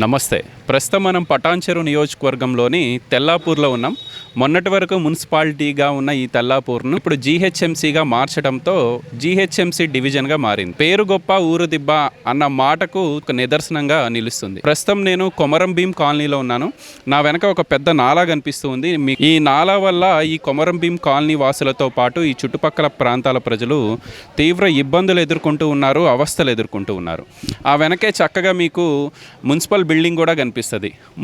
నమస్తే. ప్రస్తుతం మనం పటాన్చెరు నియోజకవర్గంలోని తెల్లాపూర్లో ఉన్నాం. మొన్నటి వరకు మున్సిపాలిటీగా ఉన్న ఈ తెల్లాపూర్ను ఇప్పుడు జీహెచ్ఎంసీగా మార్చడంతో జీహెచ్ఎంసీ డివిజన్గా మారింది. పేరు గొప్ప ఊరు దిబ్బ అన్న మాటకు ఒక నిదర్శనంగా నిలుస్తుంది. ప్రస్తుతం నేను కొమరం భీం కాలనీలో ఉన్నాను. నా వెనక ఒక పెద్ద నాలా కనిపిస్తూ ఉంది. ఈ నాలా వల్ల ఈ కొమరం భీం కాలనీ వాసులతో పాటు ఈ చుట్టుపక్కల ప్రాంతాల ప్రజలు తీవ్ర ఇబ్బందులు ఎదుర్కొంటూ ఉన్నారు అవస్థలు ఎదుర్కొంటూ ఉన్నారు. ఆ వెనకే చక్కగా మీకు మున్సిపల్ బిల్డింగ్ కూడా కనిపిస్తుంది.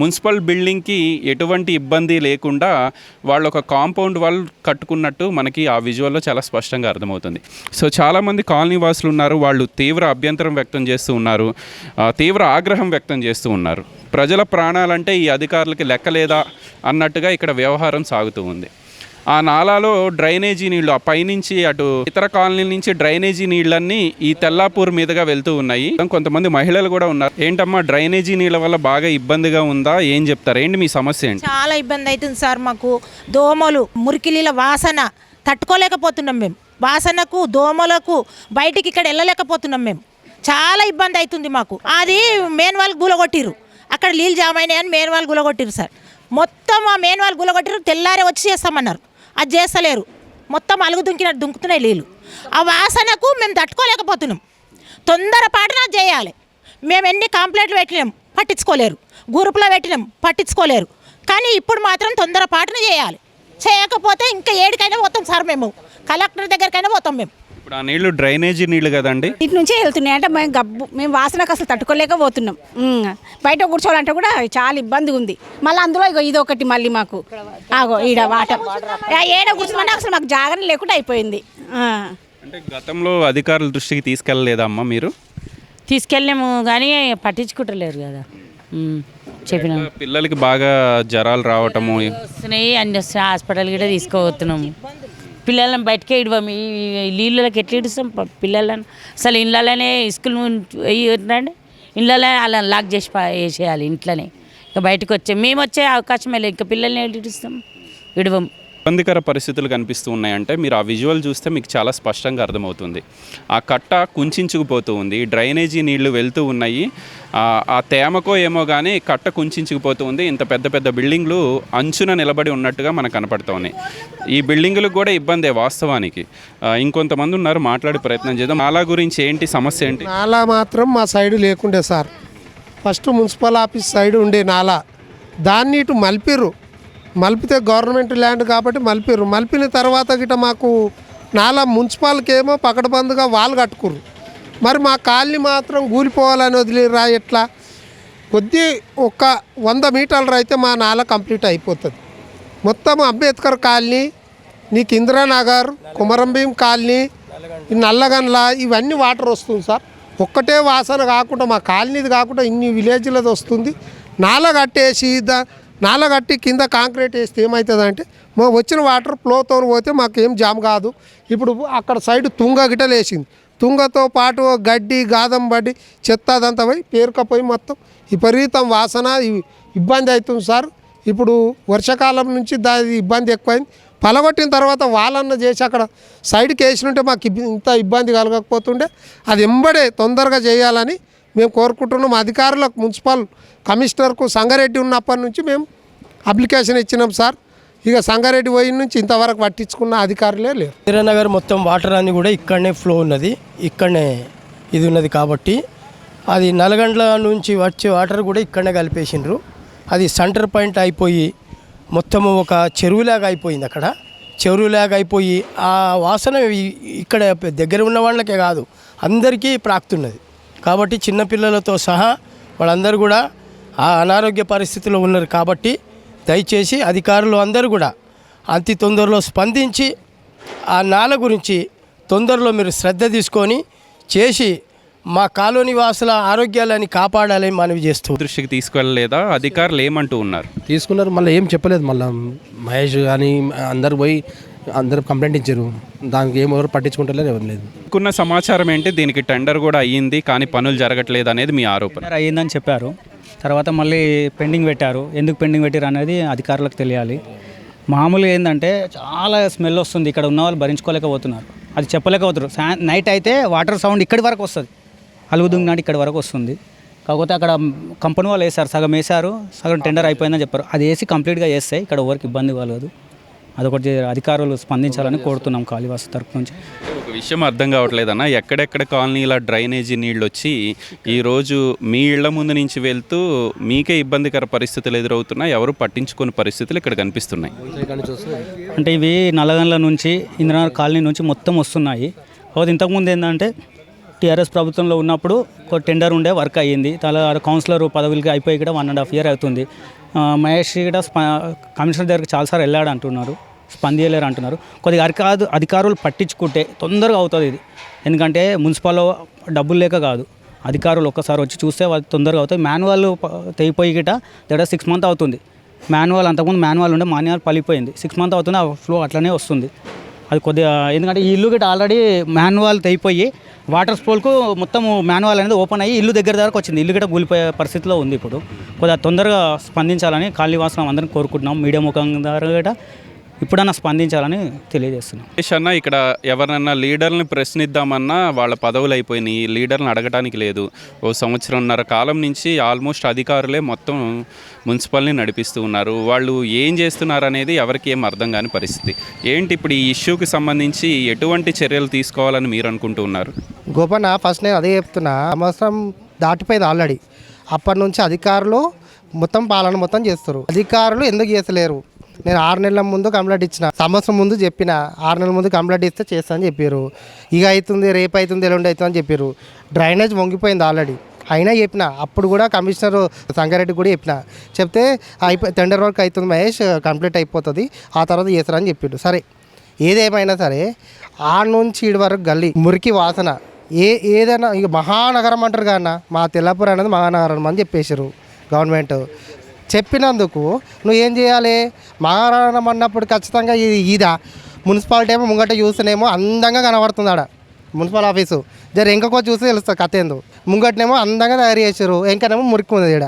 మున్సిపల్ బిల్డింగ్కి ఎటువంటి ఇబ్బంది లేకుండా వాళ్ళు ఒక కాంపౌండ్ వాళ్ళు కట్టుకున్నట్టు మనకి ఆ విజువల్లో చాలా స్పష్టంగా అర్థమవుతుంది. సో చాలామంది కాలనీ వాసులు ఉన్నారు వాళ్ళు తీవ్ర అభ్యంతరం వ్యక్తం చేస్తూ ఉన్నారు తీవ్ర ఆగ్రహం వ్యక్తం చేస్తూ ఉన్నారు. ప్రజల ప్రాణాలంటే ఈ అధికారులకి లెక్కలేదా అన్నట్టుగా ఇక్కడ వ్యవహారం సాగుతూ ఉంది. ఆ నాలాలో డ్రైనేజీ నీళ్ళు ఆ పైనుంచి అటు ఇతర కాలనీల నుంచి డ్రైనేజీ నీళ్ళన్నీ ఈ తెల్లాపూర్ మీదుగా వెళ్తూ ఉన్నాయి. కొంతమంది మహిళలు కూడా ఉన్నారు. ఏంటమ్మా డ్రైనేజీ నీళ్ళ వల్ల బాగా ఇబ్బందిగా ఉందా? ఏం చెప్తారు? ఏంటి మీ సమస్య ఏంటి? చాలా ఇబ్బంది అవుతుంది సార్ మాకు. దోమలు మురికిలీల వాసన తట్టుకోలేకపోతున్నాం మేము. వాసనకు దోమలకు బయటికి ఇక్కడ వెళ్ళలేకపోతున్నాం మేము. చాలా ఇబ్బంది అవుతుంది మాకు. అది మెయిన్ వాళ్ళు గులగొట్టిరు అక్కడ నీళ్ళు జామ అయినాయని మెయిన్ వాళ్ళు గులగొట్టిరు సార్. మొత్తం ఆ మెయిన్ వాళ్ళు గులగొట్టిరు తెల్లారే వచ్చి చేస్తామన్నారు. అది చేస్తలేరు. మొత్తం అలుగు దుంకినట్టు దుంకుతున్నాయి నీళ్ళు ఆ వాసనకు మేము తట్టుకోలేకపోతున్నాం. తొందరపాటున చేయాలి. మేము ఎన్ని కంప్లైంట్లు పెట్టినాం పట్టించుకోలేరు. గ్రూపులో పెట్టినాం పట్టించుకోలేరు. కానీ ఇప్పుడు మాత్రం తొందరపాటున చేయాలి. చేయకపోతే ఇంకా ఏడికైనా పోతాం సార్ మేము. కలెక్టర్ దగ్గరికైనా పోతాం మేము. ఇప్పుడు ఆ నీళ్ళు డ్రైనేజీ నీళ్ళు కదండి? ఇటు నుంచే వెళ్తున్నాయి. అంటే మేము గబ్బు మేము వాసనకు అసలు తట్టుకోలేకపోతున్నాం. ఉమ్. బయట కూర్చోవాలంటే కూడా చాలా ఇబ్బంది ఉంది. మళ్ళీ అందులో ఇగో ఇది ఒకటి మళ్ళీ మాకు. ఆగో ఈడ వాటర్. ఆ, ఏడ కూర్చోమంటే అసలు మాకు జాగరణ లేకుండా అయిపోయింది. ఆ. అంటే గతంలో అధికారుల దృష్టికి తీసుకెళ్ళలేదా అమ్మా మీరు? తీసుకెళ్ళాము కానీ పట్టించుకుంటలేరు కదా. ఉమ్, చెప్పినాం పిల్లలకి బాగా జ్వరాలు రావటము? వస్తున్నాయి అన్ని వస్తున్నాయి. హాస్పిటల్ కూడా తీసుకోవస్తున్నాము పిల్లలను బయటకే ఇడవము. ఈ నీళ్ళకి ఎట్లా ఇడుస్తాం? పిల్లలను. అసలు ఇళ్ళలోనే స్కూల్ రండి ఇళ్ళలో అలా లాక్ చేసి వేసేయాలి ఇంట్లోనే. ఇక బయటకు వచ్చే మేము వచ్చే అవకాశమే లేదు. ఇంకా పిల్లల్ని ఎట్లా ఇడుస్తాం ఇడవం ఇబ్బందికర పరిస్థితులు కనిపిస్తూ ఉన్నాయంటే మీరు ఆ విజువల్ చూస్తే మీకు చాలా స్పష్టంగా అర్థమవుతుంది. ఆ కట్ట కుంచుకుపోతూ ఉంది డ్రైనేజీ నీళ్ళు వెళ్తూ ఉన్నాయి. ఆ, తేమకో ఏమో కానీ కట్ట కుంచుకుపోతూ ఉంది. ఇంత పెద్ద పెద్ద బిల్డింగ్లు అంచున నిలబడి ఉన్నట్టుగా మనకు కనపడుతూ ఉన్నాయి. ఈ బిల్డింగులకు కూడా ఇబ్బందే వాస్తవానికి. ఇంకొంతమంది ఉన్నారు మాట్లాడే ప్రయత్నం చేద్దాం. నాలా గురించి ఏంటి సమస్య ఏంటి? నాలా మాత్రం మా సైడ్ లేకుండే sir. First municipal office side ఉండే నాలా. దాన్ని ఇటు మలిపిర్రు. మలిపితే గవర్నమెంట్ ల్యాండ్ కాబట్టి మలిపిరు మలిపిన తర్వాత గిట మాకు నాలా మున్సిపాల్కి ఏమో పకడ్బందుగా వాళ్ళు కట్టుకురు మరి మా కాలనీ మాత్రం కూలిపోవాలని వదిలిరా ఎట్లా? కొద్ది ఒక వంద మీటర్లు అయితే మా నాల కంప్లీట్ అయిపోతుంది. మొత్తం అంబేద్కర్ కాలనీ నీకు ఇందిరానగర్ కుమరంభీం కాలనీ నల్లగండ్ల ఇవన్నీ వాటర్ వస్తుంది సార్. ఒక్కటే వాసన కాకుండా మా కాలనీది కాకుండా ఇన్ని విలేజ్లది వస్తుంది. నాల కట్టేసి దా నాల కట్టి కింద కాంక్రీట్ వేస్తే ఏమవుతుందంటే మా వచ్చిన వాటర్ ఫ్లోతో పోతే మాకేం జామ్ కాదు. ఇప్పుడు అక్కడ సైడ్ తుంగ గిటలు తుంగతో పాటు గడ్డి గాదం బడ్డి చెత్త అదంతా పోయి పేరుకపోయి మొత్తం విపరీతం వాసన ఇబ్బంది అవుతుంది సార్. ఇప్పుడు వర్షాకాలం నుంచి దాని ఇబ్బంది ఎక్కువైంది. పలగొట్టిన తర్వాత వాళ్ళన్న చేసి అక్కడ సైడ్కి వేసినుంటే మాకు ఇంత ఇబ్బంది కలగకపోతుండే. అది ఎంబడే తొందరగా చేయాలని మేము కోరుకుంటున్నాం అధికారులకు మున్సిపల్ కమిషనర్కు సంగారెడ్డి ఉన్నప్పటి నుంచి మేము అప్లికేషన్ ఇచ్చినాం సార్. ఇక సంగారెడ్డి పోయిన నుంచి ఇంతవరకు పట్టించుకున్న అధికారులే లేరు. వీరనగర్ మొత్తం వాటర్ అన్ని కూడా ఇక్కడనే ఫ్లో ఉన్నది. ఇక్కడనే ఇది ఉన్నది కాబట్టి అది నల్గండ్ల నుంచి వచ్చే వాటర్ కూడా ఇక్కడనే కలిపేసిండ్రు. అది సెంటర్ పాయింట్ అయిపోయి మొత్తము ఒక చెరువులాగా అయిపోయింది అక్కడ. చెరువులాగా అయిపోయి ఆ వాసన ఇక్కడ దగ్గర ఉన్న వాళ్ళకే కాదు అందరికీ ప్రాక్తున్నది కాబట్టి చిన్నపిల్లలతో సహా వాళ్ళందరూ కూడా ఆ అనారోగ్య పరిస్థితిలో ఉన్నారు కాబట్టి దయచేసి అధికారులు అందరూ కూడా అతి తొందరలో స్పందించి ఆ నాల గురించి తొందరలో మీరు శ్రద్ధ తీసుకొని చేసి మా కాలనీ వాసుల ఆరోగ్యాలని కాపాడాలని మనవి చేస్తూ దృష్టికి తీసుకెళ్ళలేదా అధికారులు ఏమంటూ ఉన్నారు? తీసుకున్నారు మళ్ళీ ఏం చెప్పలేదు. మళ్ళీ మహేష్ కానీ అందరు పోయి అందరు కంప్లైంట్ ఇచ్చారు. దానికి ఏం ఎవరు పట్టించుకుంటలేరు ఎవరు లేదు. మీకున్న సమాచారం ఏంటి? దీనికి టెండర్ కూడా అయ్యింది కానీ పనులు జరగట్లేదు అనేది మీ ఆరోపణ. అయ్యిందని చెప్పారు. తర్వాత మళ్ళీ పెండింగ్ పెట్టారు. ఎందుకు పెండింగ్ పెట్టారు అనేది అధికారులకు తెలియాలి. మామూలుగా ఏంటంటే చాలా స్మెల్ వస్తుంది. ఇక్కడ ఉన్న వాళ్ళు భరించుకోలేకపోతున్నారు. అది చెప్పలేకపోతున్నారు. సా నైట్ అయితే వాటర్ సౌండ్ ఇక్కడి వరకు వస్తుంది. అలుగుదుంగ్ నాటి ఇక్కడి వరకు వస్తుంది. కాకపోతే అక్కడ కంపెనీ వాళ్ళు వేశారు. సగం వేశారు. సగం టెండర్ అయిపోయిందని చెప్పారు. అది వేసి కంప్లీట్గా చేస్తే ఇక్కడ ఎవరికి ఇబ్బంది కలగదు అదొకటి అధికారులు స్పందించాలని కోరుతున్నాం కాళీవాసు తరపు నుంచి. ఒక విషయం అర్థం కావట్లేదన్న ఎక్కడెక్కడ కాలనీల డ్రైనేజీ నీళ్ళు వచ్చి ఈరోజు మీ ఇళ్ళ ముందు నుంచి వెళ్తూ మీకే ఇబ్బందికర పరిస్థితులు ఎదురవుతున్నాయి ఎవరు పట్టించుకునే పరిస్థితులు ఇక్కడ కనిపిస్తున్నాయి. అంటే ఇవి నల్లగండ్ల నుంచి ఇంద్రనగర్ కాలనీ నుంచి మొత్తం వస్తున్నాయి. కాకపోతే ఇంతకుముందు ఏంటంటే టీఆర్ఎస్ ప్రభుత్వంలో ఉన్నప్పుడు ఒక టెండర్ ఉండే వర్క్ అయ్యింది. తల కౌన్సిలర్ పదవులకి అయిపోయి కూడా వన్ అండ్ హాఫ్ ఇయర్ అవుతుంది. మహేష్ కూడా స్ప కమిషనర్ దగ్గరికి చాలాసార్లు వెళ్ళాడు అంటున్నారు. స్పందించలేరు అంటున్నారు. కొద్దిగా అరికాదు అధికారులు పట్టించుకుంటే తొందరగా అవుతుంది ఇది. ఎందుకంటే మున్సిపల్ డబ్బులు లేక కాదు. అధికారులు ఒక్కసారి వచ్చి చూస్తే వాళ్ళు తొందరగా అవుతాయి. మాన్యువల్ తెగిపోయి గిట దగ్గర సిక్స్ మంత్ అవుతుంది. మాన్యువల్ అంతకుముందు మాన్యువల్ ఉండే మాన్యువల్ పలిపోయింది సిక్స్ మంత్ అవుతుంది ఆ ఫ్లో అట్లనే వస్తుంది. అది కొద్దిగా ఎందుకంటే ఈ ఇల్లు గిట్ట ఆల్రెడీ మాన్యువల్ తెగిపోయి వాటర్ స్పోల్కు మొత్తం మాన్యువల్ అనేది ఓపెన్ అయ్యి ఇల్లు దగ్గర దగ్గరకు వచ్చింది. ఇల్లు గిట్ట కూలిపోయే పరిస్థితిలో ఉంది ఇప్పుడు. కొద్దిగా తొందరగా స్పందించాలని కాళీవాసనం అందరం కోరుకుంటున్నాం. మీడియా ముఖం ద్వారా గిట్ట ఇప్పుడన్నా స్పందించాలని తెలియజేస్తున్నాం. అన్న ఇక్కడ ఎవరన్నా లీడర్ని ప్రశ్నిద్దామన్నా వాళ్ళ పదవులు అయిపోయినాయి. లీడర్ని అడగటానికి లేదు. ఓ సంవత్సరంన్నర కాలం నుంచి ఆల్మోస్ట్ అధికారులే మొత్తం మున్సిపల్ని నడిపిస్తూ ఉన్నారు. వాళ్ళు ఏం చేస్తున్నారు అనేది ఎవరికి ఏం అర్థం కాని పరిస్థితి. ఏంటి ఇప్పుడు ఈ ఇష్యూకి సంబంధించి ఎటువంటి చర్యలు తీసుకోవాలని మీరు అనుకుంటూ ఉన్నారు? గోపన్న ఫస్ట్ నేను అదే చెప్తున్నా. సంవత్సరం దాటిపోయింది ఆల్రెడీ అప్పటి నుంచి అధికారులు మొత్తం పాలన మొత్తం చేస్తారు అధికారులు ఎందుకు చేస్తలేరు? నేను ఆరు నెలల ముందు కంప్లైంట్ ఇచ్చిన. సంవత్సరం ముందు చెప్పిన. ఆరు నెలల ముందు కంప్లైంట్ ఇస్తే చేస్తా అని చెప్పారు ఇక అవుతుంది రేపు అవుతుంది ఎల్లుండి అవుతుంది అని చెప్పారు డ్రైనేజ్ వంగిపోయింది ఆల్రెడీ. అయినా చెప్పిన. అప్పుడు కూడా కమిషనర్ సంగారెడ్డి కూడా చెప్పిన. చెప్తే అయిపో టెండర్ వర్క్ అవుతుంది మహేష్ కంప్లీట్ అయిపోతుంది. ఆ తర్వాత చేస్తారని చెప్పిండు సరే. ఏదేమైనా సరే ఆ నుంచి ఇడి వరకు గల్లీ మురికి వాసన. ఏ ఏదైనా ఇక మహానగరం అంటారు కానీ మా తెల్లపూర్ అనేది మహానగరం అని చెప్పేశారు గవర్నమెంట్. చెప్పినందుకు నువ్వు ఏం చేయాలి? మహారాణం అన్నప్పుడు ఖచ్చితంగా ఇది ఇదా మున్సిపాలిటీ ఏమో ముంగట చూస్తేనేమో అందంగా కనబడుతుంది ఆడ మున్సిపల్ ఆఫీసు. జర ఇంకొక చూస్తే తెలుస్తుంది కథ ఏందో. ముంగటనేమో అందంగా తయారు చేశారు ఇంకనేమో మురికి ఉంది ఇక్కడ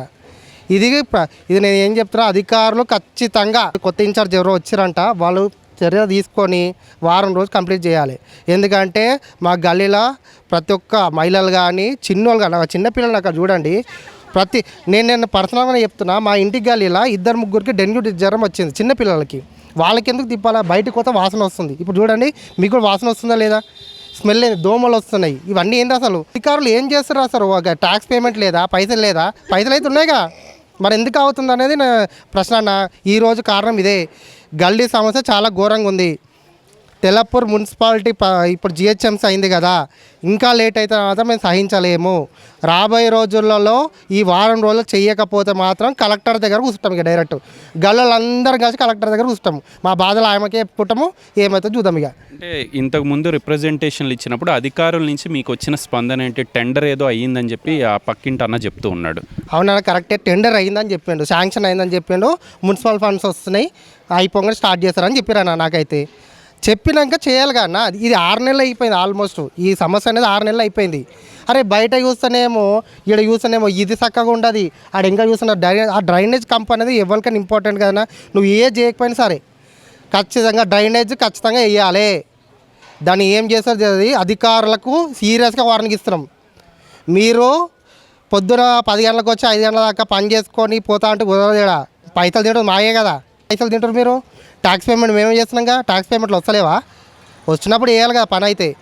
ఇది ప్ర- ఇది నేను ఏం చెప్తున్నా అధికారులు ఖచ్చితంగా కొత్త ఇన్ఛార్జ్ ఎవరో వచ్చారంట వాళ్ళు చర్య తీసుకొని వారం రోజు కంప్లీట్ చేయాలి. ఎందుకంటే మా గల్లీలో ప్రతి ఒక్క మహిళలు కానీ చిన్నోళ్ళు కానీ చిన్నపిల్లలు అక్కడ చూడండి ప్రతి నేను నేను పర్సనల్గా చెప్తున్నా మా ఇంటికి గాలి ఇలా ఇద్దరు ముగ్గురికి డెంగ్యూ జ్వరం వచ్చింది చిన్నపిల్లలకి వాళ్ళకి ఎందుకు తిప్పాలా? బయటకు పోతే వాసన వస్తుంది. ఇప్పుడు చూడండి మీకు కూడా వాసన వస్తుందా లేదా? స్మెల్ లేదు దోమలు వస్తున్నాయి. ఇవన్నీ ఏంటి అసలు? అధికారులు ఏం చేస్తారు అసలు? ఒక ట్యాక్స్ పేమెంట్ లేదా? పైసలు లేదా? పైసలు అయితే ఉన్నాయిగా. మరి ఎందుకు అవుతుంది అనేది నా ప్రశ్న అన్న. ఈరోజు కారణం ఇదే. గల్లీ సమస్య చాలా ఘోరంగా ఉంది. తెల్లపూర్ మున్సిపాలిటీ ఇప్పుడు జిహెచ్ఎంసీ అయింది కదా ఇంకా లేట్ అయితే మాత్రం మేము సహించలేము. రాబోయే రోజులలో ఈ వారం రోజులు చేయకపోతే మాత్రం కలెక్టర్ దగ్గర కూర్చుంటాం ఇక డైరెక్ట్. గల్లలందరం కలిసి కలెక్టర్ దగ్గర కూర్చుంటాము మా బాధలు ఆయనకే చెప్పుకుంటాము ఏమైతే చూద్దాం ఇక. అంటే ఇంతకు ముందు రిప్రజెంటేషన్లు ఇచ్చినప్పుడు అధికారుల నుంచి మీకు వచ్చిన స్పందన ఏంటి? టెండర్ ఏదో అయ్యిందని చెప్పి ఆ పక్కింటి అన్న చెప్తూ ఉన్నాడు. అవునా కరెక్టే. టెండర్ అయిందని చెప్పిండు శాంక్షన్ అయిందని చెప్పిండు మున్సిపల్ ఫండ్స్ వస్తున్నాయి అయిపోగానే స్టార్ట్ చేస్తారని చెప్పారన్న నాకైతే. చెప్పినాక చేయాలి కన్నా ఇది ఆరు నెలలు అయిపోయింది ఆల్మోస్ట్. ఈ సమస్య అనేది ఆరు నెలలు అయిపోయింది. అరే బయట చూస్తేనేమో ఇక్కడ చూస్తేనేమో ఇది చక్కగా ఉండదు. ఆడ ఇంకా చూస్తున్న డ్రైనేజ్ ఆ డ్రైనేజ్ కంప్ అనేది ఎవరికైనా ఇంపార్టెంట్ కదా నువ్వు ఏ చేయకపోయినా సరే ఖచ్చితంగా డ్రైనేజ్ ఖచ్చితంగా వేయాలి. దాన్ని ఏం చేస్తారు అధికారులకు సీరియస్గా వార్నింగ్ ఇస్తున్నాం. మీరు పొద్దున పది గంటలకు వచ్చి ఐదు గంటల దాకా పని చేసుకొని పోతా అంటే కుదరదు ఈడ. పైసలు తింటారు మాయే కదా. పైసలు తింటారు మీరు? ట్యాక్స్ పేమెంట్ మేమే చేస్తున్నాం కదా ట్యాక్స్ పేమెంట్లు వస్తలేవా? వచ్చినప్పుడు వేయాలి కదా పని అయితే.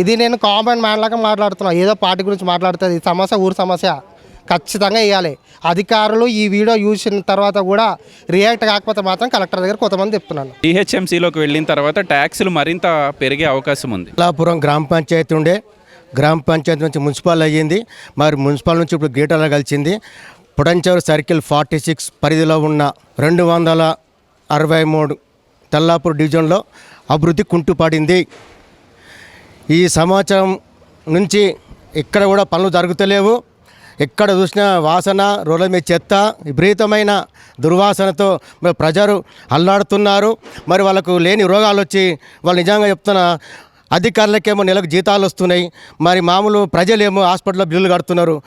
ఇది నేను కామన్ మ్యాన్ లాగా మాట్లాడుతున్నా. ఏదో పార్టీ గురించి మాట్లాడుతుంది. ఈ సమస్య ఊరు సమస్య. ఖచ్చితంగా వేయాలి. అధికారులు ఈ వీడియో చూసిన తర్వాత కూడా రియాక్ట్ కాకపోతే మాత్రం కలెక్టర్ దగ్గర కొంతమంది చెప్తున్నాను. డిహెచ్ఎంసీలోకి వెళ్ళిన తర్వాత ట్యాక్సులు మరింత పెరిగే అవకాశం ఉంది. లాపురం గ్రామ పంచాయతీ ఉండే. గ్రామ పంచాయతీ నుంచి మున్సిపల్ అయ్యింది. మరి మున్సిపల్ నుంచి ఇప్పుడు గీటాలో కలిసింది. పుడంచూరు సర్కిల్ ఫార్టీ సిక్స్ పరిధిలో ఉన్న రెండు వందల అరవై మూడు తెల్లాపూర్ డివిజన్లో అభివృద్ధి కుంటుపడింది. ఈ సంవత్సరం నుంచి ఇక్కడ కూడా పనులు జరుగుతలేవు. ఎక్కడ చూసినా వాసన రోడ్ల మీద చెత్త విపరీతమైన దుర్వాసనతో ప్రజలు అల్లాడుతున్నారు. మరి వాళ్ళకు లేని రోగాలు వచ్చి వాళ్ళు నిజంగా చెప్తున్నా అధికారులకేమో నెలకు జీతాలు వస్తున్నాయి. మరి మామూలు ప్రజలేమో హాస్పిటల్లో బిల్లులు కడుతున్నారు.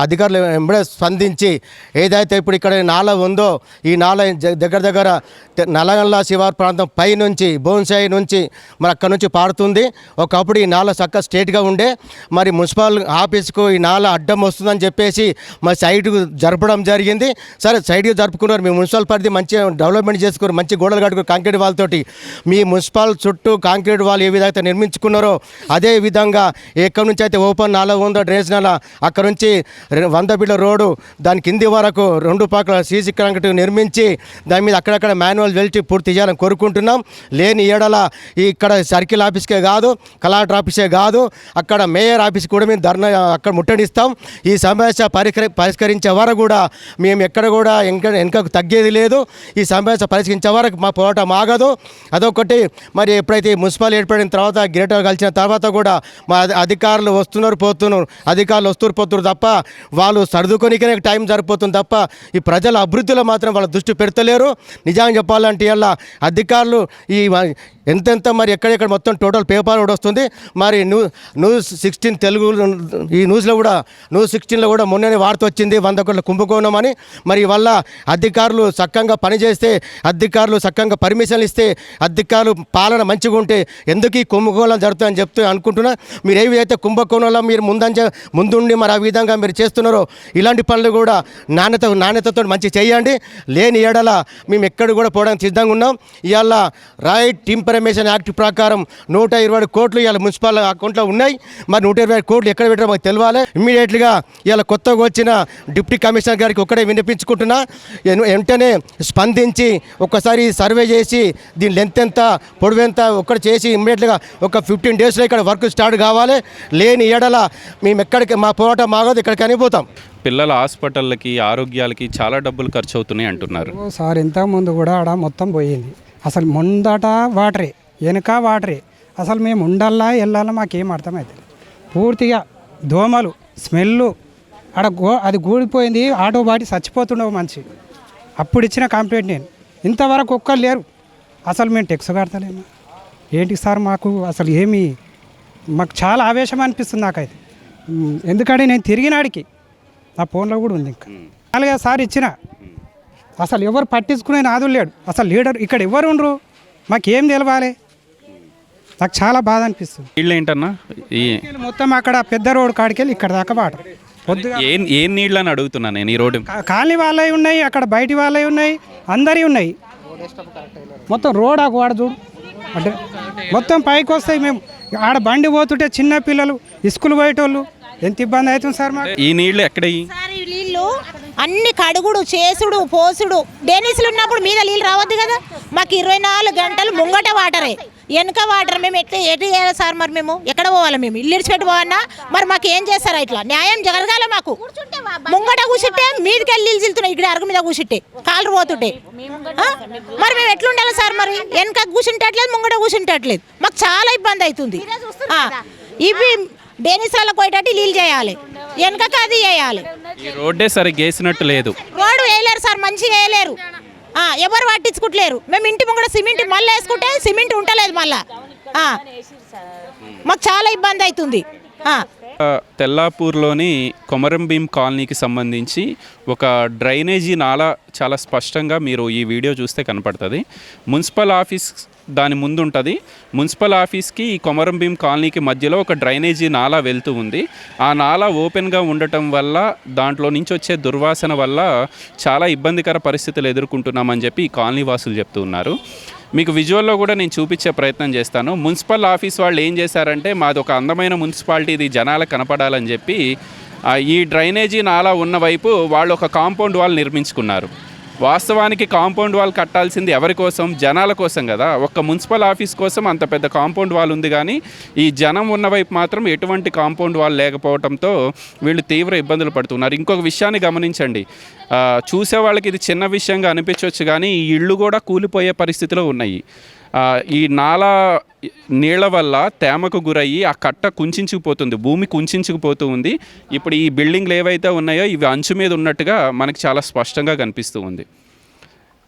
అధికారులు ఎంబడే స్పందించి ఏదైతే ఇప్పుడు ఇక్కడ నాల ఉందో ఈ నాల దగ్గర దగ్గర తె- నల్లగల్ల శివారు ప్రాంతం పై నుంచి బోన్సాయి నుంచి మరి అక్కడ నుంచి పారుతుంది. ఒకప్పుడు ఈ నాల చక్క స్టేట్గా ఉండే. మరి మున్సిపల్ ఆఫీస్కు ఈ నాల అడ్డం వస్తుందని చెప్పేసి మరి సైడ్కు జరపడం జరిగింది. సరే సైడ్కి జరుపుకున్నారు. మీ మున్సిపల్ పరిధి మంచిగా డెవలప్మెంట్ చేసుకున్నారు. మంచి గోడలు కట్టుకున్నారు కాంక్రీట్ వాళ్ళతోటి మీ మున్సిపల్ చుట్టూ కాంక్రీట్ వాళ్ళు ఏ విధంగా నిర్మించుకున్నారో అదే విధంగా ఎక్కడి నుంచి అయితే ఓపెన్ నాలుగు ఉందో డ్రైనేజ్ నాల అక్కడ నుంచి వంద బిడ్డ రోడ్డు దాని కింది వరకు రెండు పక్కల సీసీ కాంక్రీట్ నిర్మించి దాని మీద అక్కడక్కడ మాన్యువల్ వెల్టీ పూర్తి చేయాలని కోరుకుంటున్నాం. లేని ఏడల ఇక్కడ సర్కిల్ ఆఫీస్కే కాదు కలెక్టర్ ఆఫీసే కాదు అక్కడ మేయర్ ఆఫీస్ కూడా మేము ధర్నా అక్కడ ముట్టడిస్తాం. ఈ సమస్య పరికరి పరిష్కరించే వరకు కూడా మేము ఎక్కడ కూడా వెనక వెనకకు తగ్గేది లేదు. ఈ సమస్య పరిష్కరించే వరకు మా పోరాటం ఆగదు. అదొకటి. మరి ఎప్పుడైతే మున్సిపల్ ఏర్పడిన తర్వాత గ్రేటర్ కలిసిన తర్వాత కూడా మా అధికారులు వస్తున్నారు పోతున్నారు. అధికారులు వస్తున్నారు పోతున్నారు తప్ప వాళ్ళు సర్దుకొనికనే టైం సరిపోతుంది తప్ప ఈ ప్రజల అభివృద్ధిలో మాత్రం వాళ్ళ దృష్టి పెడతలేరు. నిజంగా చెప్పాలంటే ఇలా అధికారులు ఈ ఎంతెంత మరి ఎక్కడెక్కడ మొత్తం టోటల్ పేపర్ కూడా వస్తుంది. మరి న్యూ న్యూస్ సిక్స్టీన్ తెలుగు ఈ న్యూస్లో కూడా న్యూస్ సిక్స్టీన్లో కూడా మొన్ననే వార్త వచ్చింది వంద కోట్ల కుంభకోణం అని మరి వల్ల అధికారులు సక్కంగా పనిచేస్తే అధికారులు సక్కంగా పర్మిషన్లు ఇస్తే అధికారులు పాలన మంచిగా ఉంటే ఎందుకు ఈ కుంభకోణం జరుగుతుందని చెప్తూ అనుకుంటున్నా. మీరు ఏ విధంగా కుంభకోణంలో మీరు ముందంజ ముందుండి మరి ఆ విధంగా మీరు చేస్తున్నారో ఇలాంటి పనులు కూడా నాణ్యత నాణ్యతతో మంచి చేయండి. లేని ఏడల మేము ఎక్కడ కూడా పోవడానికి సిద్ధంగా ఉన్నాం. ఇవాళ రైట్ ఇన్ఫర్మేషన్ యాక్ట్ ప్రకారం నూట ఇరవై కోట్లు ఇవాళ మున్సిపల్ అకౌంట్లో ఉన్నాయి. మరి నూట ఇరవై కోట్లు ఎక్కడ పెట్టారో మాకు తెలియాలి ఇమ్మీడియట్గా ఇవాళ కొత్తగా వచ్చిన డిప్యూటీ కమిషనర్ గారికి ఒక్కడే వినిపించుకుంటున్నా. వెంటనే స్పందించి ఒక్కసారి సర్వే చేసి దీని లెంత్ ఎంత పొడవు ఎంత ఒక్కటి చేసి ఇమ్మీడియట్గా ఒక ఫిఫ్టీన్ డేస్లో ఇక్కడ వర్క్ స్టార్ట్ కావాలి. లేని ఏడల మేము ఎక్కడికి మా పోరాటం మాగదు ఇక్కడ కనిపోతాం పిల్లల హాస్పిటళ్ళకి ఆరోగ్యాలకి చాలా డబ్బులు ఖర్చు అవుతున్నాయి అంటున్నారు సార్ ఇంతకుముందు కూడా ఆడ మొత్తం పోయింది. అసలు ముందట వాటరే వెనక వాటరే. అసలు మేము ఉండాలా వెళ్ళాలా మాకేం అర్థమవుతుంది పూర్తిగా దోమలు స్మెల్లు ఆడ గో అది గూడిపోయింది ఆటో బాటి చచ్చిపోతుండవు మనిషి. అప్పుడు ఇచ్చిన కంప్లైంట్ నేను. ఇంతవరకు ఒక్కరు లేరు. అసలు మేము టెక్స్ కడతలేము? ఏంటి సార్ మాకు అసలు ఏమి మాకు చాలా ఆవేశం అనిపిస్తుంది నాకైతే. ఎందుకంటే నేను తిరిగినాడికి. నా ఫోన్లో కూడా ఉంది ఇంకా. నాలుగే సార్ ఇచ్చిన. అసలు ఎవరు పట్టించుకునే నాదు లేడు. అసలు లీడర్ ఇక్కడ ఎవరు ఉండరు? మాకేం తెలవాలి? నాకు చాలా బాధ అనిపిస్తుంది. నీళ్ళు ఏంటన్నా? ఈ మొత్తం అక్కడ పెద్ద రోడ్ కాడికెళ్ళి ఇక్కడ దాకా వాటర్. పొద్దుగా ఏం ఏం నీళ్ళు అని అడుగుతున్నా నేను ఈ రోడ్డు? కా- కాలనీ వాళ్ళవి ఉన్నాయి అక్కడ బయటి వాళ్ళవి ఉన్నాయి అందరి ఉన్నాయి. మొత్తం రోడ్ ఆ వాడ చూడు. అంటే మొత్తం పైకి వస్తాయి మేము. ఆడ బండి పోతుంటే చిన్న పిల్లలు స్కూల్ పోయేటోళ్ళు ఎంత ఇబ్బంది అవుతుంది సార్ మాకు? ఈ నీళ్ళు ఎక్కడ ఈ సార్ ఈ నీళ్ళు అన్ని కడుగుడు చేసుడు పోసుడు. డేనిస్లు ఉన్నప్పుడు మీద నీళ్ళు రావద్దు కదా? మాకు ఇరవై నాలుగు గంటలు ముంగట వాటరే. వెనక వాటర్ మేము ఎట్లా ఎటు చేయాలి సార్ మరి మేము? ఎక్కడ పోవాలి మేము? ఇల్లు ఇడిచిపెట్టి పోవన్నా మరి మాకు ఏం చేస్తారా ఇట్లా? న్యాయం జరగాలి మాకు. ముంగట కూర్చుంటే మీదకి వెళ్ళి నీళ్ళు చిల్లుతున్నాయి. ఇక్కడ అరుగు మీద కూర్చుంటే కాళ్ళు పోతుంటే? మరి మేము ఎట్లా ఉండాలి సార్ మరి? వెనక కూర్చుంటట్లేదు ముంగట కూర్చుంటట్లేదు మాకు చాలా ఇబ్బంది అవుతుంది. ఆ, డేనిస్లలో పోయేటట్టు నీళ్ళు చేయాలి. వెనకకి అది చేయాలి. ఈ రోడ్డే సరిగ్గా వేసినట్టు లేదు. రోడ్డు వేయలేరు సార్ మంచిగా వేయలేరు. ఆ, ఎవరు పట్టించుకుంటలేరు. మేము ఇంటి ముంగడ సిమెంట్ మళ్ళీ వేసుకుంటే సిమెంట్ ఉంటలేదు మళ్ళా. ఆ. మాకు చాలా ఇబ్బంది అవుతుంది. ఆ. ఆ, తెల్లాపూర్లోని కొమరం భీం కాలనీకి సంబంధించి ఒక డ్రైనేజీ నాలా చాలా స్పష్టంగా మీరు ఈ వీడియో చూస్తే కనపడుతుంది. మున్సిపల్ ఆఫీస్ దాని ముందు ఉంటుంది మున్సిపల్ ఆఫీస్కి ఈ కొమరం భీం కాలనీకి మధ్యలో ఒక డ్రైనేజీ నాలా వెళ్తూ ఉంది. ఆ నాలా ఓపెన్గా ఉండటం వల్ల దాంట్లో నుంచి వచ్చే దుర్వాసన వల్ల చాలా ఇబ్బందికర పరిస్థితులు ఎదుర్కొంటున్నామని చెప్పి ఈ కాలనీ వాసులు చెప్తూ ఉన్నారు. మీకు విజువల్లో కూడా నేను చూపించే ప్రయత్నం చేస్తాను. మున్సిపల్ ఆఫీస్ వాళ్ళు ఏం చేశారంటే మాది ఒక అందమైన మున్సిపాలిటీ ఇది జనాలకు కనపడాలని చెప్పి ఈ డ్రైనేజీ నాలా ఉన్న వైపు వాళ్ళు ఒక కాంపౌండ్ వాల్ నిర్మించుకున్నారు. వాస్తవానికి కాంపౌండ్ వాల్ కట్టాల్సింది ఎవరి కోసం? జనాల కోసం కదా. ఒక్క మున్సిపల్ ఆఫీస్ కోసం అంత పెద్ద కాంపౌండ్ వాల్ ఉంది కానీ ఈ జనం ఉన్న వైపు మాత్రం ఎటువంటి కాంపౌండ్ వాల్ లేకపోవడంతో వీళ్ళు తీవ్ర ఇబ్బందులు పడుతున్నారు. ఇంకొక విషయాన్ని గమనించండి. చూసే వాళ్ళకి ఇది చిన్న విషయంగా అనిపించవచ్చు కానీ ఈ ఇళ్ళు కూడా కూలిపోయే పరిస్థితిలో ఉన్నాయి. ఈ నాలా నీళ్ళ వల్ల తేమకు గురయ్యి ఆ కట్ట కుంచుకుపోతుంది భూమి కుంచుకుపోతూ ఉంది ఇప్పుడు ఈ బిల్డింగ్లు ఏవైతే ఉన్నాయో ఇవి అంచు మీద ఉన్నట్టుగా మనకు చాలా స్పష్టంగా కనిపిస్తూ ఉంది.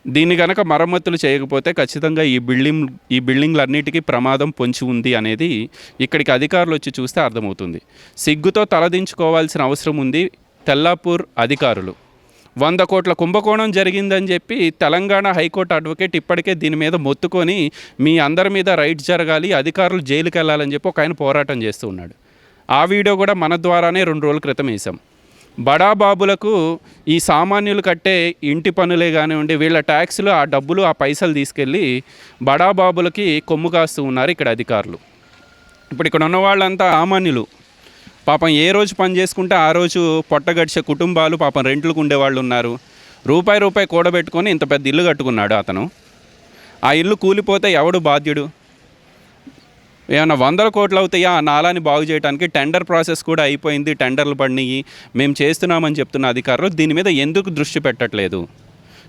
దీన్ని కనుక మరమ్మతులు చేయకపోతే ఖచ్చితంగా ఈ బిల్డింగ్ ఈ బిల్డింగ్లన్నిటికీ ప్రమాదం పొంచి ఉంది అనేది ఇక్కడికి అధికారులు వచ్చి చూస్తే అర్థమవుతుంది. సిగ్గుతో తలదించుకోవాల్సిన అవసరం ఉంది తెల్లాపూర్ అధికారులు. వంద కోట్ల కుంభకోణం జరిగిందని చెప్పి తెలంగాణ హైకోర్టు అడ్వకేట్ ఇప్పటికే దీని మీద మొత్తుకొని మీ అందరి మీద రైట్ జరగాలి అధికారులు జైలుకి వెళ్ళాలని చెప్పి ఒక ఆయన పోరాటం చేస్తూ ఉన్నాడు. ఆ వీడియో కూడా మన ద్వారానే రెండు రోజుల క్రితం వేసాం బడా బాబులకు ఈ సామాన్యులు కట్టే ఇంటి పనులే కానివ్వండి వీళ్ళ ట్యాక్స్లు ఆ డబ్బులు ఆ పైసలు తీసుకెళ్ళి బడా బాబులకి కొమ్ము కాస్తూ ఉన్నారు ఇక్కడ అధికారులు. ఇప్పుడు ఇక్కడ ఉన్న వాళ్ళంతా సామాన్యులు. పాపం ఏ రోజు పని చేసుకుంటే ఆ రోజు పొట్ట గడిచే కుటుంబాలు పాపం రెంట్లకు ఉండేవాళ్ళు ఉన్నారు. రూపాయి రూపాయి కూడబెట్టుకొని ఇంత పెద్ద ఇల్లు కట్టుకున్నాడు అతను. ఆ ఇల్లు కూలిపోతే ఎవడు బాధ్యుడు? ఏమైనా వందల కోట్లు అవుతాయా? ఆ నాలాని బాగు చేయడానికి టెండర్ ప్రాసెస్ కూడా అయిపోయింది. టెండర్లు పడినాయి. మేము చేస్తున్నామని చెప్తున్న అధికారులు దీని మీద ఎందుకు దృష్టి పెట్టట్లేదు?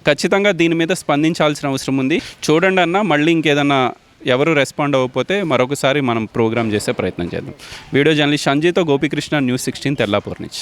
ఖచ్చితంగా దీని మీద స్పందించాల్సిన అవసరం ఉంది. చూడండి అన్న మళ్ళీ ఇంకేదన్నా ఎవరు రెస్పాండ్ అవ్వకపోతే మరొకసారి మనం ప్రోగ్రామ్ చేసే ప్రయత్నం చేద్దాం. వీడియో జర్నలిస్ట్ సంజయ్తో గోపికృష్ణ న్యూస్ సిక్స్టీన్ తెల్లాపూర్ నుంచి.